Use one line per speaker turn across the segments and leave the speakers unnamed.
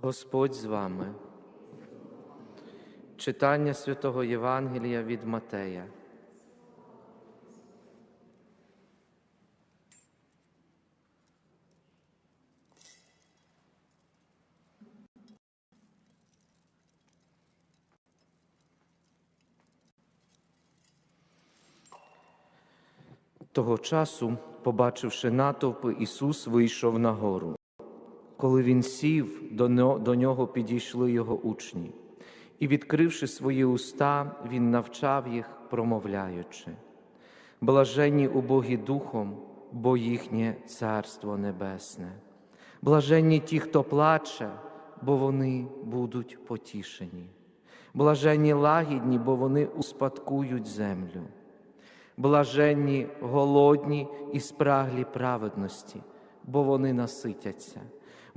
Господь з вами. Читання святого Євангелія від Матея. Того часу, побачивши натовпи, Ісус вийшов на гору. Коли він сів, до нього підійшли його учні, і, відкривши свої уста, він навчав їх, промовляючи. Блаженні убогі духом, бо їхнє Царство Небесне. Блаженні ті, хто плаче, бо вони будуть потішені. Блаженні лагідні, бо вони успадкують землю. Блаженні голодні і спраглі праведності, бо вони наситяться.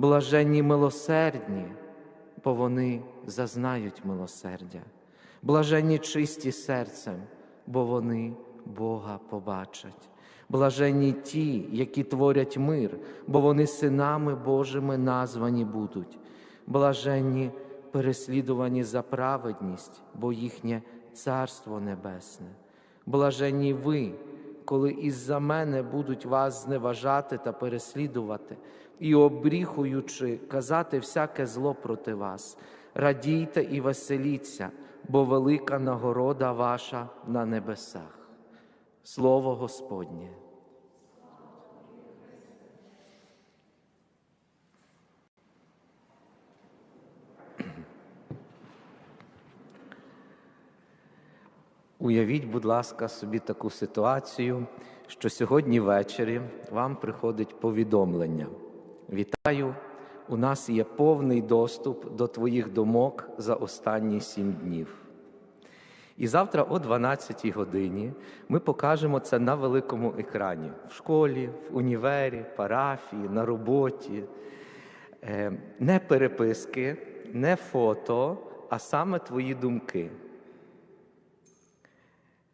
Блаженні милосердні, бо вони зазнають милосердя. Блаженні чисті серцем, бо вони Бога побачать. Блаженні ті, які творять мир, бо вони синами Божими названі будуть. Блаженні переслідувані за праведність, бо їхнє Царство Небесне. Блаженні ви, коли із-за мене будуть вас зневажати та переслідувати, і обріхуючи, казати всяке зло проти вас. Радійте і веселіться, бо велика нагорода ваша на небесах. Слово Господнє. Уявіть, будь ласка, собі таку ситуацію, що сьогодні ввечері вам приходить повідомлення. Вітаю! У нас є повний доступ до твоїх думок за останні сім днів. І завтра о 12-й годині ми покажемо це на великому екрані в школі, в універі, парафії, на роботі. Е, Не переписки, не фото, а саме твої думки.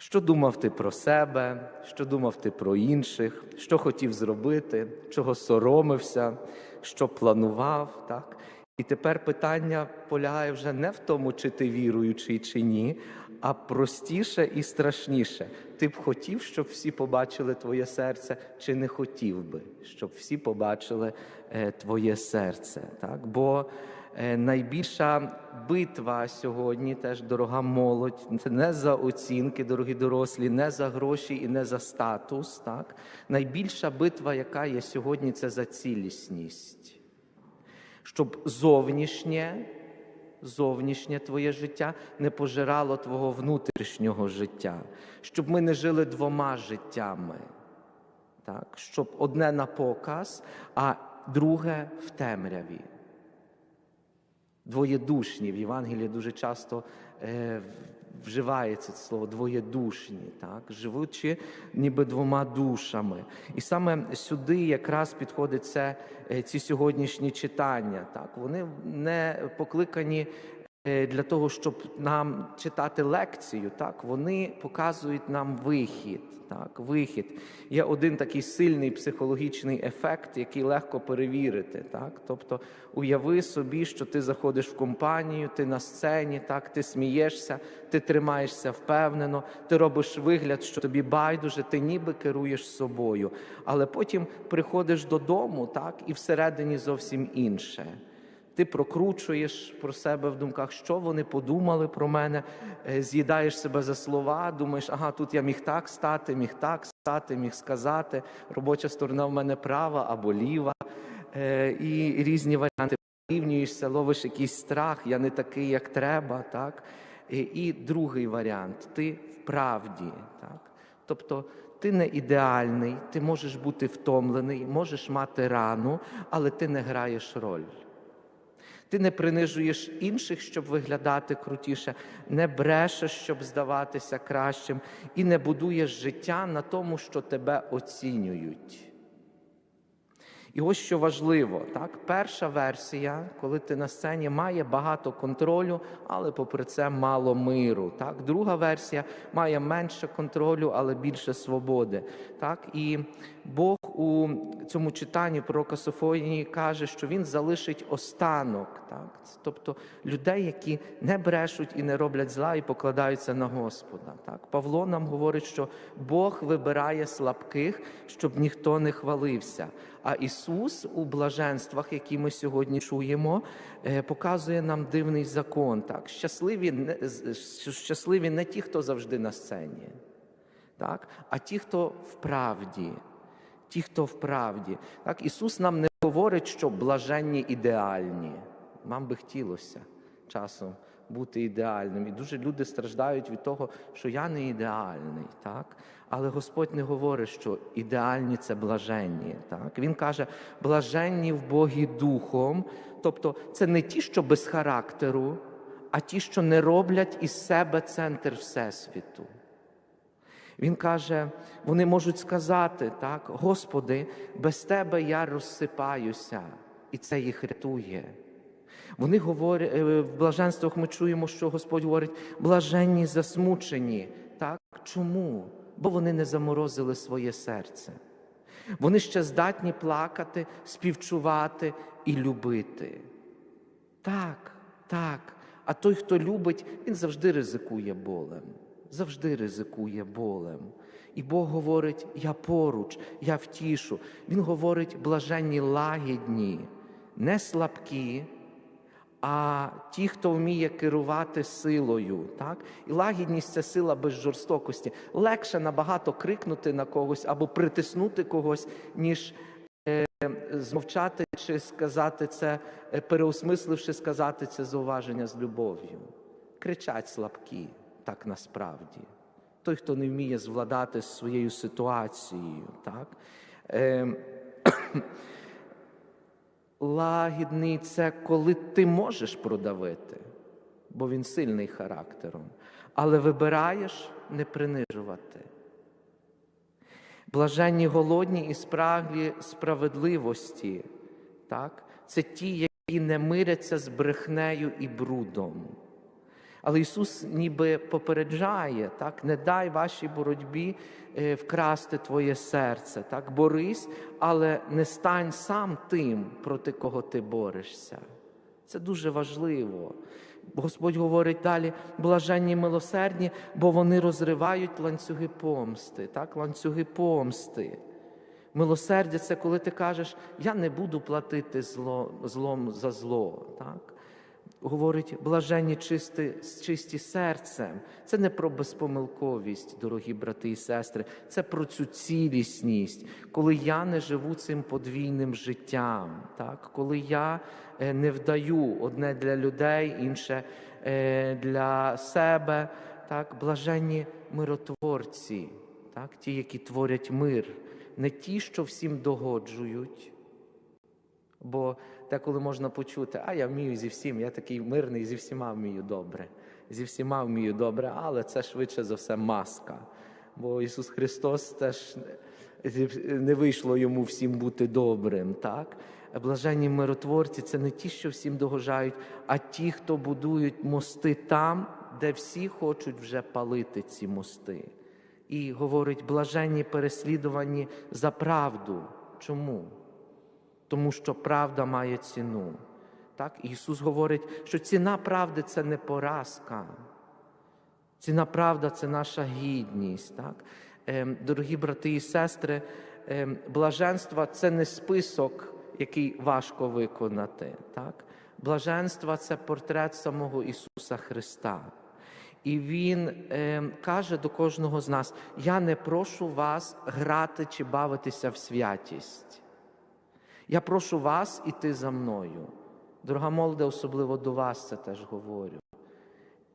Що думав ти про себе, що думав ти про інших, що хотів зробити, чого соромився, що планував, так? І тепер питання полягає вже не в тому, чи ти віруючий, чи ні, а простіше і страшніше. Ти б хотів, щоб всі побачили твоє серце, чи не хотів би, щоб всі побачили е, твоє серце. Так? Бо найбільша битва сьогодні, теж дорога молодь, це не за оцінки, дорогі дорослі, не за гроші і не за статус. Так? Найбільша битва, яка є сьогодні, це за цілісність. Щоб зовнішнє, зовнішнє твоє життя не пожирало твого внутрішнього життя, щоб ми не жили двома життями. Так? Щоб одне на показ, а друге в темряві двоєдушні. В Євангелії дуже часто е, вживається це слово двоєдушні, так? живучи ніби двома душами. І саме сюди якраз підходить це, е, ці сьогоднішні читання. Так? Вони не покликані. Е, Для того, щоб нам читати лекцію, так вони показують нам вихід. Так, вихід. Є один такий сильний психологічний ефект, який легко перевірити. Так? Тобто, уяви собі, що ти заходиш в компанію, ти на сцені, так, ти смієшся, ти тримаєшся впевнено, ти робиш вигляд, що тобі байдуже, ти ніби керуєш собою. Але потім приходиш додому, так, і всередині зовсім інше. Ти прокручуєш про себе в думках, що вони подумали про мене, е, з'їдаєш себе за слова, думаєш, ага, тут я міг так стати, міг так стати, міг сказати. Робоча сторона в мене права або ліва. Е, І різні варіанти порівнюєшся, ловиш якийсь страх, я не такий, як треба. Так? І, і другий варіант ти в правді. Так? Тобто ти не ідеальний, ти можеш бути втомлений, можеш мати рану, але ти не граєш роль. Ти не принижуєш інших, щоб виглядати крутіше, не брешеш, щоб здаватися кращим, і не будуєш життя на тому, що тебе оцінюють. І ось що важливо, так? перша версія, коли ти на сцені має багато контролю, але попри це мало миру. Так? Друга версія має менше контролю, але більше свободи. Так? І Бог у цьому читанні пророка Софонії каже, що він залишить останок, так? тобто людей, які не брешуть і не роблять зла, і покладаються на Господа. Так? Павло нам говорить, що Бог вибирає слабких, щоб ніхто не хвалився. А Ісус у блаженствах, які ми сьогодні чуємо, е, показує нам дивний закон. Так? Щасливі, щасливі не ті, хто завжди на сцені так? а ті, хто в правді. Ті, хто в правді. Так? Ісус нам не говорить, що блаженні ідеальні. Нам би хотілося часом бути ідеальним. І дуже люди страждають від того, що я не ідеальний. Так? Але Господь не говорить, що ідеальні це блаженні. Так? Він каже, блаженні в Богі духом. Тобто це не ті, що без характеру, а ті, що не роблять із себе центр Всесвіту. Він каже, вони можуть сказати, так, Господи, без Тебе я розсипаюся, і це їх рятує. Вони говорять, е, в блаженствах ми чуємо, що Господь говорить, блаженні засмучені. Так? Чому? Бо вони не заморозили своє серце. Вони ще здатні плакати, співчувати і любити. Так, так. А той, хто любить, він завжди ризикує болем. Завжди ризикує болем. І Бог говорить: я поруч, я втішу. Він говорить блаженні лагідні, не слабкі, а ті, хто вміє керувати силою. Так? І лагідність це сила без жорстокості. Легше набагато крикнути на когось або притиснути когось, ніж змовчати чи сказати це, е, переосмисливши сказати це зауваження з любов'ю. Кричать слабкі, так насправді. Той, хто не вміє звладати своєю ситуацією, так? Е, лагідний це коли ти можеш продавити, бо він сильний характером, але вибираєш не принижувати. Блаженні голодні і спраглі справедливості, так? це ті, які не миряться з брехнею і брудом. Але Ісус ніби попереджає, так? не дай вашій боротьбі е, вкрасти твоє серце. Так? Борись, але не стань сам тим, проти кого ти борешся. Це дуже важливо. Господь говорить далі: блаженні милосердні, бо вони розривають ланцюги помсти, так? ланцюги помсти. Милосердя це коли ти кажеш, я не буду платити зло, злом за зло. Так? Говорить, блаженні чисті, чисті серцем. Це не про безпомилковість, дорогі брати і сестри, це про цю цілісність, коли я не живу цим подвійним життям, так? коли я е, не вдаю одне для людей, інше е, для себе. Так? Блаженні миротворці, так? ті, які творять мир, не ті, що всім догоджують. Бо деколи можна почути, а я вмію зі всім, я такий мирний, зі всіма вмію добре. Зі всіма вмію добре, але це швидше за все маска. Бо Ісус Христос теж не вийшло йому всім бути добрим. так? Блаженні миротворці це не ті, що всім догоджають, а ті, хто будують мости там, де всі хочуть вже палити ці мости. І говорить, блаженні переслідувані за правду. Чому? Тому що правда має ціну. Так? Ісус говорить, що ціна правди це не поразка. Ціна правда це наша гідність. Так? Ем, Дорогі брати і сестри, ем, блаженство це не список, який важко виконати. Так? Блаженство це портрет самого Ісуса Христа. І Він е, каже до кожного з нас: Я не прошу вас грати чи бавитися в святість. Я прошу вас іти за мною. Дорога молоде, особливо до вас це теж говорю.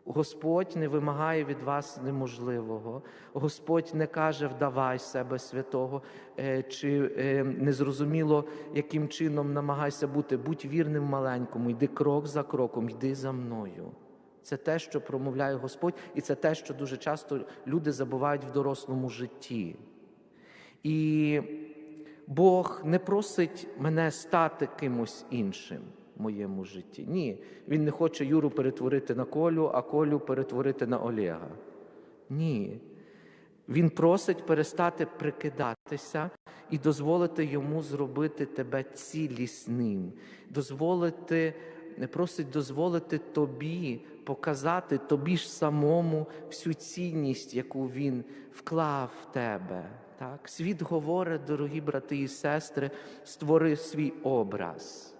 Господь не вимагає від вас неможливого. Господь не каже, вдавай себе святого, е, чи е, незрозуміло, яким чином намагайся бути. Будь вірним маленькому, йди крок за кроком, йди за мною. Це те, що промовляє Господь, і це те, що дуже часто люди забувають в дорослому житті. І Бог не просить мене стати кимось іншим в моєму житті. Ні, Він не хоче Юру перетворити на Колю, а Колю перетворити на Олега. Ні. Він просить перестати прикидати. Тися і дозволити йому зробити тебе цілісним, дозволити, просить дозволити тобі показати тобі ж самому всю цінність, яку він вклав в тебе. Так? Світ говорить, дорогі брати і сестри, створи свій образ.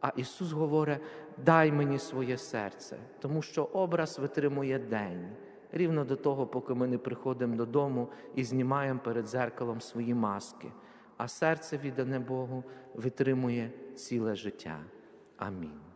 А Ісус говорить: дай мені своє серце, тому що образ витримує день. Рівно до того, поки ми не приходимо додому і знімаємо перед зеркалом свої маски, а серце віддане Богу витримує ціле життя. Амінь.